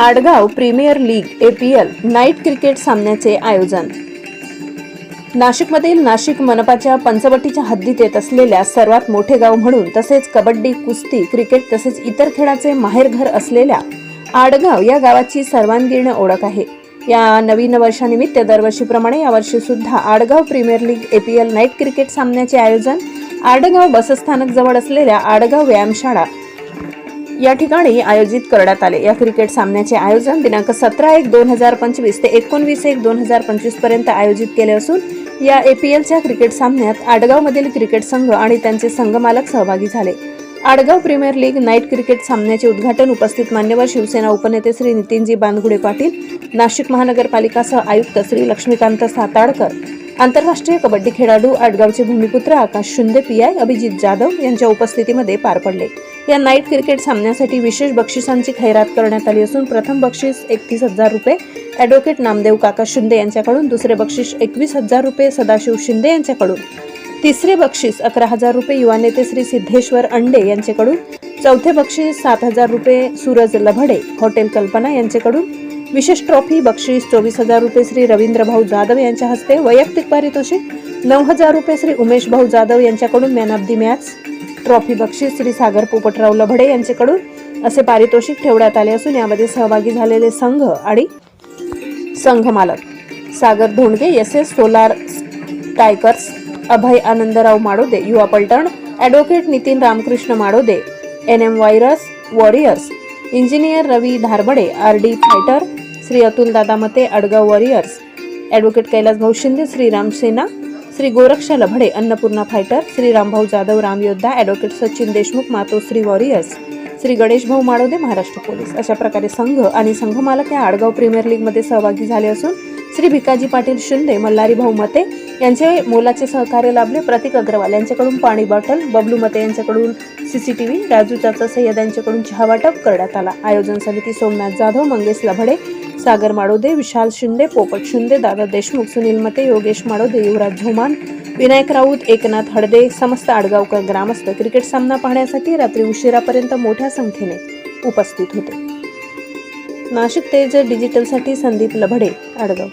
Adgaon premier league APL night cricket सामन्याचे आयोजन. नाशिकमधील नाशिक मनपाच्या पंचवटीच्या हद्दीत येत असलेल्या सर्वात मोठे गाव म्हणून तसेच कबड्डी कुस्ती क्रिकेट तसेच इतर खेळाचे माहेरघर असलेल्या आडगाव या गावाची सर्वांगीण ओळख आहे. या नवीन वर्षानिमित्त दरवर्षीप्रमाणे यावर्षी सुद्धा Adgaon premier league APL night cricket सामन्याचे आयोजन आडगाव बसस्थानक जवळ असलेल्या आडगाव व्यायामशाळा या ठिकाणी आयोजित करण्यात आले. या क्रिकेट सामन्याचे आयोजन दिनांक सतरा एक दोन हजार पंचवीस ते एकोणवीस एक दोन हजार पंचवीसपर्यंत आयोजित केले असून या एपीएलच्या क्रिकेट सामन्यात आडगावमधील क्रिकेट संघ आणि त्यांचे संघमालक सहभागी झाले. Adgaon premier league night cricket सामन्याचे उद्घाटन उपस्थित मान्यवर शिवसेना उपनेते श्री नितीनजी बांदगुडे पाटील नाशिक महानगरपालिकासह आयुक्त श्री लक्ष्मीकांत साताडकर आंतरराष्ट्रीय कबड्डी खेळाडू आडगावचे भूमिपुत्र आकाश शिंदे पीआय अभिजित जाधव यांच्या उपस्थितीमध्ये पार पडले. या नाईट क्रिकेट सामन्यासाठी विशेष बक्षिसांची खैरात करण्यात आली असून प्रथम बक्षीस एकतीस हजार रुपये. ॲडव्होकेट नामदेव काका शिंदे यांच्याकडून दुसरे बक्षीस एकवीस हजार रुपये सदाशिव शिंदे यांच्याकडून. तिसरे बक्षीस अकरा हजार रुपये युवा नेते श्री सिद्धेश्वर अंडे यांच्याकडून चौथे बक्षीस सात हजार रुपये सूरज लभडे हॉटेल कल्पना यांच्याकडून विशेष ट्रॉफी बक्षीस चोवीस हजार रुपये श्री रवींद्र भाऊ जाधव यांच्या हस्ते वैयक्तिक पारितोषिक नऊ हजार रुपये श्री उमेश भाऊ जाधव यांच्याकडून man of the match trophy बक्षीस श्री सागर पोपटराव लभडे यांच्याकडून असे पारितोषिक ठेवण्यात आले असून यामध्ये सहभागी झालेले संघ आणि संघ मालक Sagar Dhondge S S solar tigers Abhay Anandrao Madode Yuva Paltan advocate Nitin Ramkrishna Madode N M virus warriors engineer Ravi Dharbade R D fighter Shri Atul Dadamate Adgaon warriors advocate Kailas Bhau Shinde Shriram Sena Shri Goraksha Labhde Annapurna fighter Shri Rambhau Jadhav Ramyoddha advocate Sachin Deshmukh Matoshri warriors Shri Ganesh Bhau Malode Maharashtra police अशा प्रकारे संघ आणि संघमालक या Adgaon premier लीगमध्ये सहभागी झाले असून श्री भिकाजी पाटील शिंदे मल्हारी भाऊ मते यांचे मोलाचे सहकार्य लाभले. प्रतीक अग्रवाल यांच्याकडून पाणी बॉटल बबलू मते यांच्याकडून सीसीटीव्ही राजू चाचा सय्यद यांच्याकडून चहा वाटप करण्यात आला. आयोजन समिती सोमनाथ जाधव मंगेश लभडे सागर माडोदे विशाल शिंदे पोपट शिंदे दादा देशमुख सुनील मते योगेश माडोदे युवराज झोमान विनायक राऊत एकनाथ हडदे समस्त आडगावकर ग्रामस्थ क्रिकेट सामना पाहण्यासाठी रात्री उशिरापर्यंत मोठ्या संख्येने उपस्थित होते. नाशिक तेज डिजिटलसाठी संदीप लभडे आडगाव.